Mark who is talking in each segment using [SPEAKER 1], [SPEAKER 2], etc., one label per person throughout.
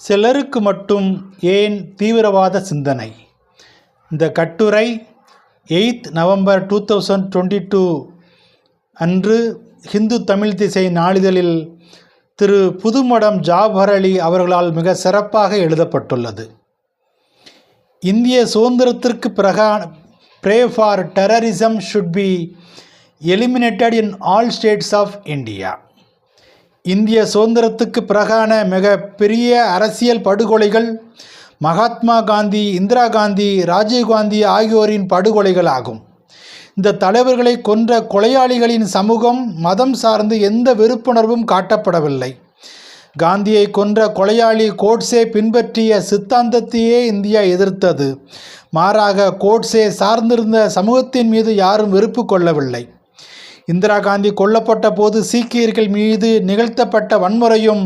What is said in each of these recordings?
[SPEAKER 1] சிலருக்கு மட்டும் ஏன் தீவிரவாத சிந்தனை? இந்த கட்டுரை eight November two thousand twenty two அன்று ஹிந்து தமிழ் திசை நாளிதழில் திரு புதுமடம் ஜாபர் அலி அவர்களால் மிக சிறப்பாக எழுதப்பட்டுள்ளது. இந்திய சுதந்திரத்திற்கு பிரகா pray for terrorism should be eliminated in all states of India இந்திய சுதந்திரத்துக்கு பிறகான மிக பெரிய அரசியல் படுகொலைகள் மகாத்மா காந்தி இந்திரா காந்தி ராஜீவ்காந்தி ஆகியோரின் படுகொலைகள் ஆகும் இந்த தலைவர்களை கொன்ற கொலையாளிகளின் சமூகம் மதம் சார்ந்து எந்த வெறுப்புணர்வும் காட்டப்படவில்லை. காந்தியை கொன்ற கொலையாளி கோட்ஸே பின்பற்றிய சித்தாந்தத்தையே இந்தியா எதிர்த்தது. மாறாக கோட்ஸே சார்ந்திருந்த சமூகத்தின் மீது யாரும் வெறுப்பு கொள்ளவில்லை. இந்திரா காந்தி கொல்லப்பட்ட போது சீக்கியர்கள் மீது நிகழ்த்தப்பட்ட வன்முறையும்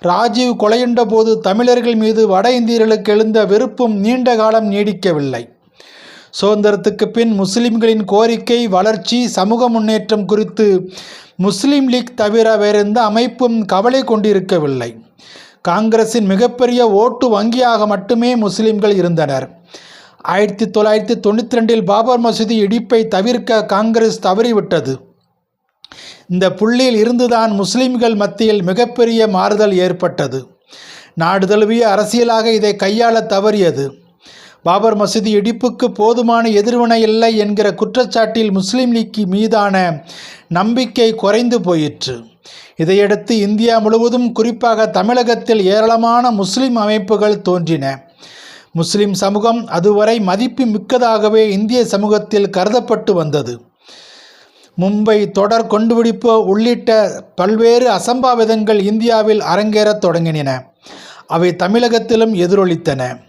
[SPEAKER 1] ராஜீவ் கொலையுண்ட போது தமிழர்கள் மீது வட இந்தியர்களுக்கு எழுந்த வெறுப்பும் நீண்ட காலம் நீடிக்கவில்லை. சுதந்திரத்துக்கு பின் முஸ்லிம்களின் கோரிக்கை வளர்ச்சி சமூக முன்னேற்றம் குறித்து முஸ்லீம் லீக் தவிர வேறெந்த அமைப்பும் கவலை கொண்டிருக்கவில்லை. காங்கிரஸின் மிகப்பெரிய ஓட்டு வங்கியாக மட்டுமே முஸ்லிம்கள் இருந்தனர். ஆயிரத்தி தொள்ளாயிரத்தி தொண்ணூற்றி ரெண்டில் பாபர் மசூதி இடிப்பை தவிர்க்க காங்கிரஸ் தவறிவிட்டது. இந்த புள்ளியில் இருந்துதான் முஸ்லிம்கள் மத்தியில் மிகப்பெரிய மாறுதல் ஏற்பட்டது. நாடு தழுவிய அரசியலாக இதை கையாள தவறியது. பாபர் மசூதி இடிப்புக்கு போதுமான எதிர்வினை இல்லை என்கிற குற்றச்சாட்டில் முஸ்லீம் லீக் மீதான நம்பிக்கை குறைந்து போயிற்று. இதையடுத்து இந்தியா முழுவதும் குறிப்பாக தமிழகத்தில் ஏராளமான முஸ்லிம் அமைப்புகள் தோன்றின. முஸ்லிம் சமூகம் அதுவரை மதிப்பு மிக்கதாகவே இந்திய சமூகத்தில் கருதப்பட்டு வந்தது. மும்பை தொடர் கொண்டுபிடிப்பு உள்ளிட்ட பல்வேறு அசம்பாவிதங்கள் இந்தியாவில் அரங்கேறத் தொடங்கின. அவை தமிழகத்திலும் எதிரொலித்தன.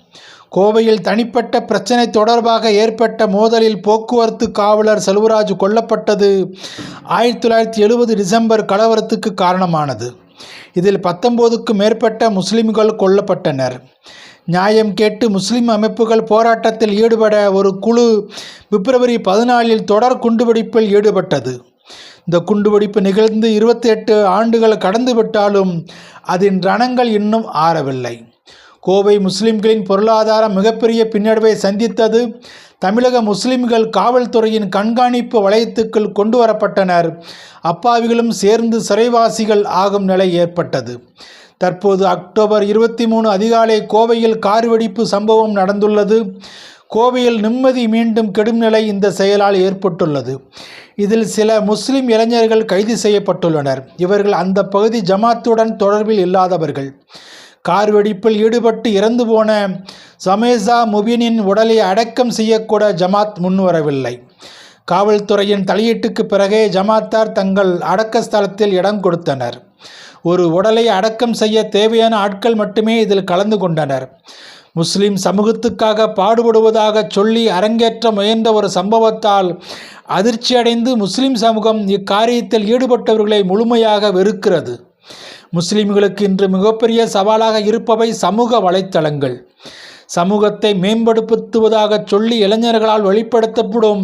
[SPEAKER 1] கோவையில் தனிப்பட்ட பிரச்சனை தொடர்பாக ஏற்பட்ட மோதலில் போக்குவரத்து காவலர் செல்வராஜ் கொல்லப்பட்டது ஆயிரத்தி தொள்ளாயிரத்தி எழுபது டிசம்பர் கலவரத்துக்கு காரணமானது. இதில் பத்தொம்போதுக்கும் மேற்பட்ட முஸ்லிம்கள் கொல்லப்பட்டனர். நியாயம் கேட்டு முஸ்லிம் அமைப்புகள் போராட்டத்தில் ஈடுபட ஒரு குழு பிப்ரவரி பதினாலில் தொடர் குண்டுவெடிப்பில் ஈடுபட்டது. இந்த குண்டுவெடிப்பு நிகழ்ந்து இருபத்தி எட்டு ஆண்டுகள் கடந்துவிட்டாலும் அதன் ரணங்கள் இன்னும் ஆறவில்லை. கோவை முஸ்லிம்களின் பொருளாதாரம் மிகப்பெரிய பின்னடைவை சந்தித்தது. தமிழக முஸ்லிம்கள் காவல்துறையின் கண்காணிப்பு வளையத்துக்குள் கொண்டு வரப்பட்டனர் அப்பாவிகளும் சேர்ந்து சிறைவாசிகள் ஆகும் நிலை ஏற்பட்டது. தற்போது அக்டோபர் இருபத்தி மூணு அதிகாலை கோவையில் கார் வெடிப்பு சம்பவம் நடந்துள்ளது. கோவையில் நிம்மதி மீண்டும் கெடும் நிலை இந்த செயலால் ஏற்பட்டுள்ளது. இதில் சில முஸ்லிம் இளைஞர்கள் கைது செய்யப்பட்டுள்ளனர். இவர்கள் அந்த பகுதி ஜமாத்துடன் தொடர்பில் இல்லாதவர்கள். கார் வெடிப்பில் ஈடுபட்டு இறந்து போன சமேசா முபினின் உடலை அடக்கம் செய்யக்கூட ஜமாத் முன்வரவில்லை. காவல்துறையின் தலையீட்டுக்கு பிறகே ஜமாத்தார் தங்கள் அடக்க ஸ்தலத்தில் இடம் கொடுத்தனர். ஒரு உடலை அடக்கம் செய்ய தேவையான ஆட்கள் மட்டுமே இதில் கலந்து கொண்டனர். முஸ்லிம் சமூகத்துக்காக பாடுபடுவதாக சொல்லி அரங்கேற்ற முயன்ற ஒரு சம்பவத்தால் அதிர்ச்சியடைந்து முஸ்லிம் சமூகம் இக்காரியத்தில் ஈடுபட்டவர்களை முழுமையாக வெறுக்கிறது. முஸ்லிம்களுக்கு இன்று மிகப்பெரிய சவாலாக இருப்பவை சமூக வலைத்தளங்கள். சமூகத்தை மேம்படுத்துவதாக சொல்லி இளைஞர்களால் வெளிப்படுத்தப்படும்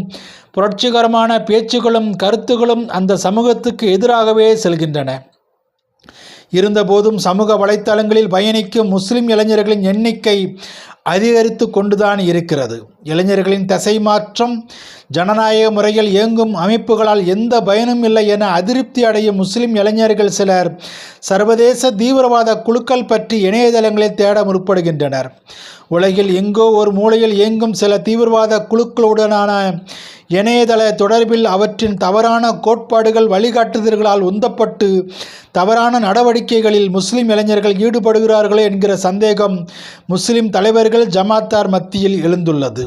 [SPEAKER 1] புரட்சிகரமான பேச்சுகளும் கருத்துகளும் அந்த சமூகத்துக்கு எதிராகவே செல்கின்றன. இருந்தபோதும் சமூக வலைத்தளங்களில் பயணிக்கும் முஸ்லிம் இளைஞர்களின் எண்ணிக்கை அதிகரித்து கொண்டுதான் இருக்கிறது. இளைஞர்களின் தசை மாற்றம் ஜனநாயக முறையில் இயங்கும் அமைப்புகளால் எந்த பயனும் இல்லை என அதிருப்தி அடையும் முஸ்லிம் இளைஞர்கள் சிலர் சர்வதேச தீவிரவாத குழுக்கள் பற்றி இணையதளங்களில் தேட முற்படுகின்றனர். உலகில் எங்கோ ஒரு மூலையில் இயங்கும் சில தீவிரவாத குழுக்களுடனான இணையதள தொடர்பில் அவற்றின் தவறான கோட்பாடுகள் வழிகாட்டுதல்களால் உந்தப்பட்டு தவறான நடவடிக்கைகளில் முஸ்லிம் இளைஞர்கள் ஈடுபடுகிறார்களே என்கிற சந்தேகம் முஸ்லிம் தலைவர்கள் ஜமாத்தார் மத்தியில் எழுந்துள்ளது.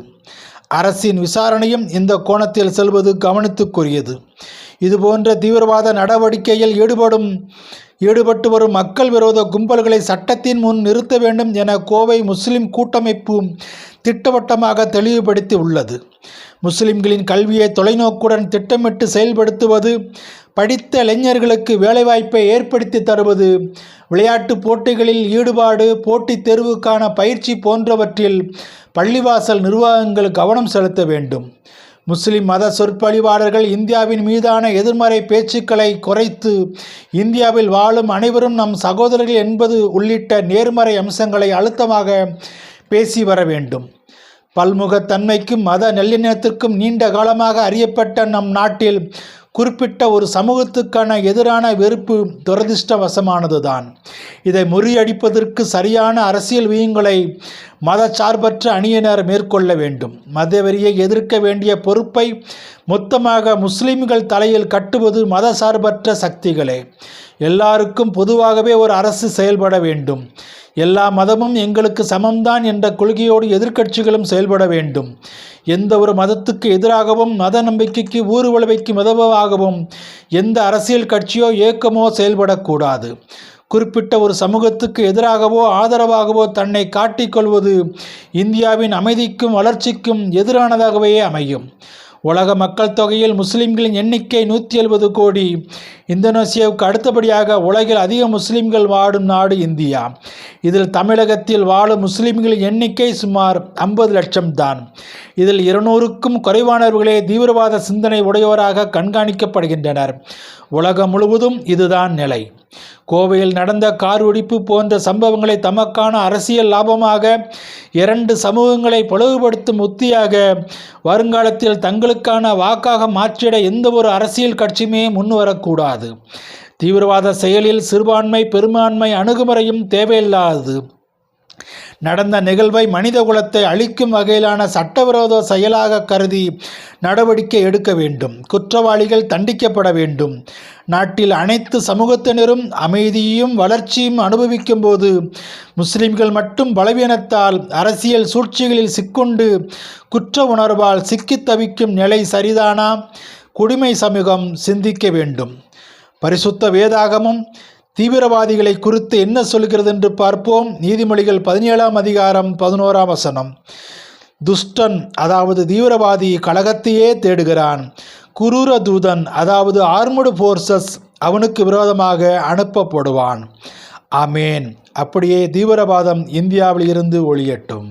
[SPEAKER 1] அரசின் விசாரணையும் இந்த கோணத்தில் செல்வது கவனித்துக்குரியது. இதுபோன்ற தீவிரவாத நடவடிக்கையில் ஈடுபடும் ஈடுபட்டு வரும் மக்கள் விரோத கும்பல்களை சட்டத்தின் முன் நிறுத்த வேண்டும் என கோவை முஸ்லிம் கூட்டமைப்பு திட்டவட்டமாக தெளிவுபடுத்தி உள்ளது. முஸ்லிம்களின் கல்வியை தொலைநோக்குடன் திட்டமிட்டு செயல்படுத்துவது படித்த இளைஞர்களுக்கு வேலைவாய்ப்பை ஏற்படுத்தி தருவது விளையாட்டு போட்டிகளில் ஈடுபாடு போட்டித் தேர்வுக்கான பயிற்சி போன்றவற்றில் பள்ளிவாசல் நிர்வாகங்கள் கவனம் செலுத்த வேண்டும். முஸ்லிம் மத சொற்பொழிவாளர்கள் இந்தியாவின் மீதான எதிர்மறை பேச்சுக்களை குறைத்து இந்தியாவில் வாழும் அனைவரும் நம் சகோதரர்கள் என்பது உள்ளிட்ட நேர்மறை அம்சங்களை அழுத்தமாக பேசி வர வேண்டும். பல்முகத்தன்மைக்கும் மத நல்லிணத்திற்கும் நீண்ட காலமாக அறியப்பட்ட நம் நாட்டில் குறிப்பிட்ட ஒரு சமூகத்துக்கான எதிரான வெறுப்பு துரதிர்ஷ்டவசமானதுதான். இதை முறியடிப்பதற்கு சரியான அரசியல் வியங்களை மதச்சார்பற்ற அணியினர் மேற்கொள்ள வேண்டும். மதவெறியை எதிர்க்க வேண்டிய பொறுப்பை மொத்தமாக முஸ்லிம்கள் தலையில் கட்டுவது மதசார்பற்ற சக்திகளே. எல்லாருக்கும் பொதுவாகவே ஒரு அரசு செயல்பட வேண்டும். எல்லா மதமும் எங்களுக்கு சமம்தான் என்ற கொள்கையோடு எதிர்க்கட்சிகளும் செயல்பட வேண்டும். எந்த ஒரு மதத்துக்கு எதிராகவும் மத நம்பிக்கைக்கு ஊர்வலவைக்கு வைக்கும் எந்த அரசியல் கட்சியோ இயக்கமோ செயல்படக்கூடாது. குறிப்பிட்ட ஒரு சமூகத்துக்கு எதிராகவோ ஆதரவாகவோ தன்னை காட்டிக்கொள்வது இந்தியாவின் அமைதிக்கும் வளர்ச்சிக்கும் எதிரானதாகவே அமையும். உலக மக்கள் தொகையில் முஸ்லிம்களின் எண்ணிக்கை நூற்றி எழுபது கோடி. இந்தோனேசியாவுக்கு அடுத்தபடியாக உலகில் அதிக முஸ்லிம்கள் வாடும் நாடு இந்தியா. இதில் தமிழகத்தில் வாழும் முஸ்லிம்களின் எண்ணிக்கை சுமார் ஐம்பது லட்சம் தான். இதில் இருநூறுக்கும் குறைவானவர்களே தீவிரவாத சிந்தனை உடையோராக கண்காணிக்கப்படுகின்றனர். உலகம் முழுவதும் இதுதான் நிலை. கோவையில் நடந்த கார் ஒடிப்பு போன்ற சம்பவங்களை தமக்கான அரசியல் லாபமாக இரண்டு சமூகங்களை பிளவுபடுத்தும் உத்தியாக வருங்காலத்தில் தங்களுக்கான வாக்காக மாற்றிட எந்த ஒரு அரசியல் கட்சியுமே முன்வரக்கூடாது. தீவிரவாத செயலில் சிறுபான்மை பெரும்பான்மை அணுகுமுறையும் தேவையில்லாதது நடந்த நிகழ்வை மனித குலத்தை அழிக்கும் வகையிலான சட்டவிரோத செயலாக கருதி நடவடிக்கை எடுக்க வேண்டும். குற்றவாளிகள் தண்டிக்கப்பட வேண்டும். நாட்டில் அனைத்து சமூகத்தினரும் அமைதியும் வளர்ச்சியும் அனுபவிக்கும் போது முஸ்லிம்கள் மட்டும் பலவீனத்தால் அரசியல் சூழ்ச்சிகளில் சிக்கொண்டு குற்ற உணர்வால் சிக்கித் தவிக்கும் நிலை சரிதானா? குடிமை சமூகம் சிந்திக்க வேண்டும். பரிசுத்த வேதாகமும் தீவிரவாதிகளை குறித்து என்ன சொல்கிறது என்று பார்ப்போம். நீதிமொழிகள் பதினேழாம் அதிகாரம் பதினோராம் வசனம். துஷ்டன் அதாவது தீவிரவாதி கழகத்தையே தேடுகிறான். குரூர தூதன் அதாவது ஆர்முடு ஃபோர்ஸஸ் அவனுக்கு விரோதமாக அனுப்பப்படுவான். அமேன் அப்படியே தீவிரவாதம் இந்தியாவில் இருந்து ஒளியட்டும்.